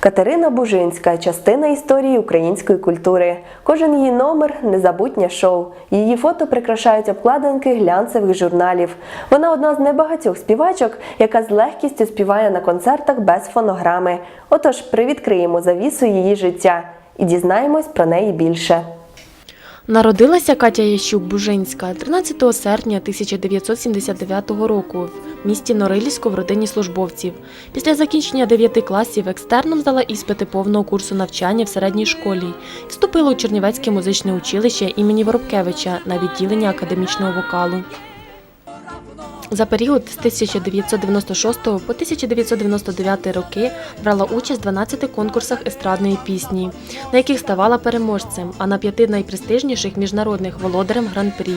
Катерина Бужинська частина історії української культури. Кожен її номер незабутнє шоу. Її фото прикрашають обкладинки глянцевих журналів. Вона одна з небагатьох співачок, яка з легкістю співає на концертах без фонограми. Отож, привідкриємо завісу її життя і дізнаємось про неї більше. Народилася Катя Ящук-Бужинська 13 серпня 1979 року в місті Норильську в родині службовців. Після закінчення 9 класів екстерном здала іспити повного курсу навчання в середній школі. Вступила у Чернівецьке музичне училище імені Воробкевича на відділення академічного вокалу. За період з 1996 по 1999 роки брала участь в 12 конкурсах естрадної пісні, на яких ставала переможцем, а на п'яти найпрестижніших міжнародних володарем гран-прі.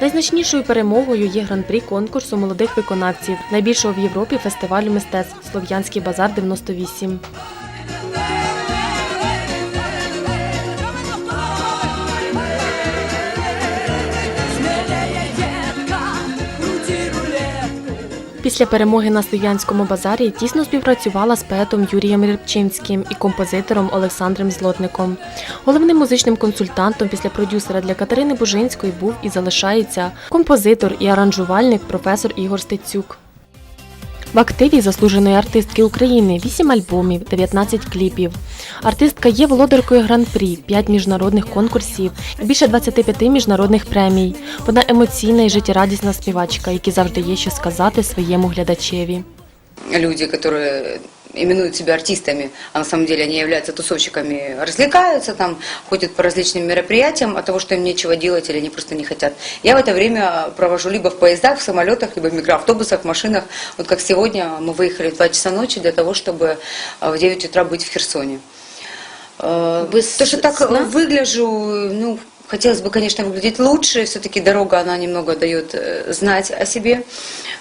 Найзначнішою перемогою є гран-прі конкурсу молодих виконавців, найбільшого в Європі фестивалю мистецтв Слов'янський базар 98. Після перемоги на Слов'янському базарі тісно співпрацювала з поетом Юрієм Рибчинським і композитором Олександром Злотником. Головним музичним консультантом після продюсера для Катерини Бужинської був і залишається композитор і аранжувальник професор Ігор Стецюк. В активі заслуженої артистки України 8 альбомів, 19 кліпів. Артистка є володаркою гран-прі, 5 міжнародних конкурсів і більше 25 міжнародних премій. Вона емоційна і життєрадісна співачка, які завжди є що сказати своєму глядачеві. люди, которые именуют себя артистами, а на самом деле они являются тусовщиками, развлекаются там, ходят по различным мероприятиям от того, что им нечего делать или они просто не хотят. Я в это время провожу либо в поездах, в самолетах, либо в микроавтобусах, в машинах. Вот как сегодня мы выехали в 2 часа ночи для того, чтобы э, в 9 утра быть в Херсоне. Э, Без То, что так сна? выгляжу, ну, хотелось бы, конечно, выглядеть лучше. Все-таки дорога, она немного дает э, знать о себе.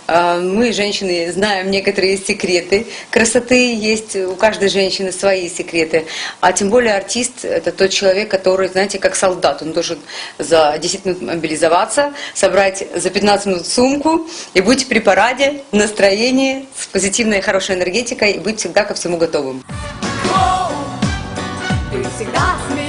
Э, Мы, женщины, знаем некоторые секреты красоты. Есть у каждой женщины свои секреты. А тем более артист – это тот человек, который, знаете, как солдат. Он должен за 10 минут мобилизоваться, собрать за 15 минут сумку и быть при параде, в настроении, с позитивной хорошей энергетикой, и быть всегда ко всему готовым. Ты всегда смеешься,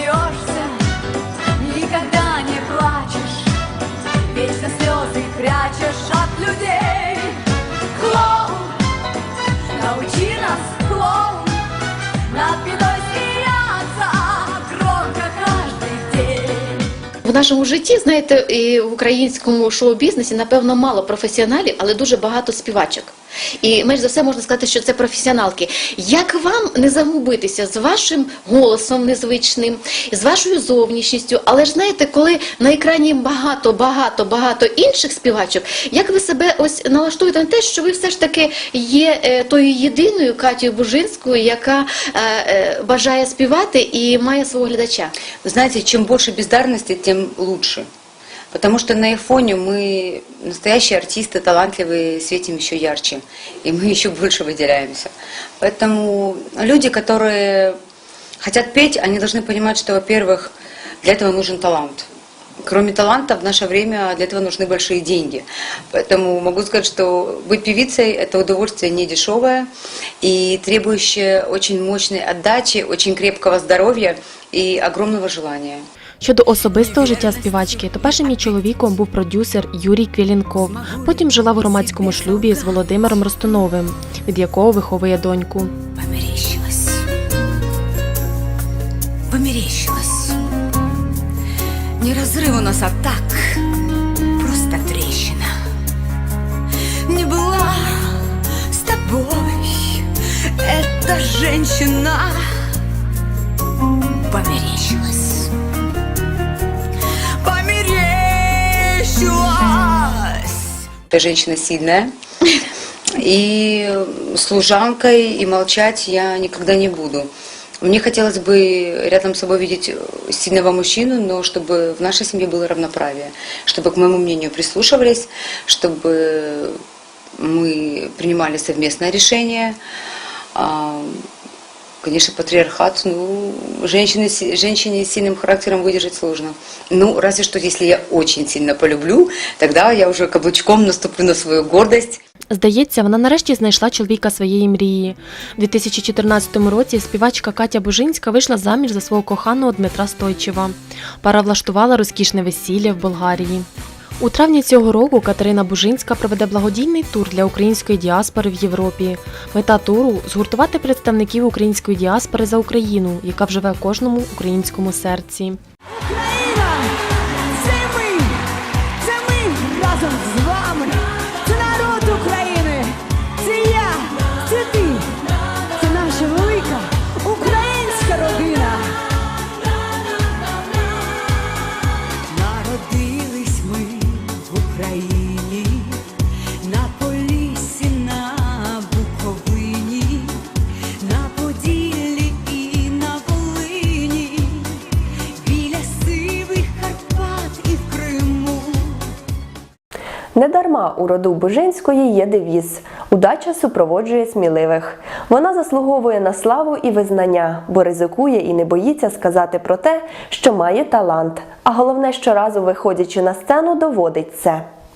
Нашому житті, знаєте, і в українському шоу-бізнесі, напевно, мало професіоналів, але дуже багато співачок. І менш за все можна сказати, що це професіоналки. Як вам не загубитися з вашим голосом незвичним, з вашою зовнішністю? Але ж знаєте, коли на екрані багато, багато, багато інших співачок, як ви себе ось налаштуєте на те, що ви все ж таки є е, тою єдиною Катєю Бужинською, яка е, е, бажає співати і має свого глядача? Вы знаете, чем больше бездарности, тем лучше. Потому что на их мы настоящие артисты, талантливые, светим еще ярче. И мы еще больше выделяемся. Поэтому люди, которые хотят петь, они должны понимать, что, во-первых, для этого нужен талант. Кроме таланта, в наше время для этого нужны большие деньги. Поэтому могу сказать, что быть певицей – это удовольствие не дешевое и требующее очень мощной отдачи, очень крепкого здоровья и огромного желания. Щодо особистого життя співачки, то першим її чоловіком був продюсер Юрій Квілінков. Потім жила в громадському шлюбі з Володимиром Ростуновим, від якого виховує доньку. Померещилась. Померещилась. Не разрыв у нас, а так. Просто трещина. Не была с тобой эта женщина. Я женщина сильная. И служанкой, и молчать я никогда не буду. Мне хотелось бы рядом с собой видеть сильного мужчину, но чтобы в нашей семье было равноправие, чтобы к моему мнению прислушивались, чтобы мы принимали совместное решение. А, Конечно, патриархат, ну, женщины, с- женщине с сильным характером выдержать сложно. Ну, разве что, если я очень сильно полюблю, тогда я уже каблучком наступлю на свою гордость. Здається, вона нарешті знайшла чоловіка своєї мрії. У 2014 році співачка Катя Бужинська вийшла заміж за свого коханого Дмитра Стойчева. Пара влаштувала розкішне весілля в Болгарії. У травні цього року Катерина Бужинська проведе благодійний тур для української діаспори в Європі. Мета туру згуртувати представників української діаспори за Україну, яка вживе в кожному українському серці. Недарма у роду Бужинської є девіз Удача супроводжує сміливих. Вона заслуговує на славу і визнання, бо ризикує і не боїться сказати про те, що має талант. А головне, щоразу виходячи на сцену, доводить це.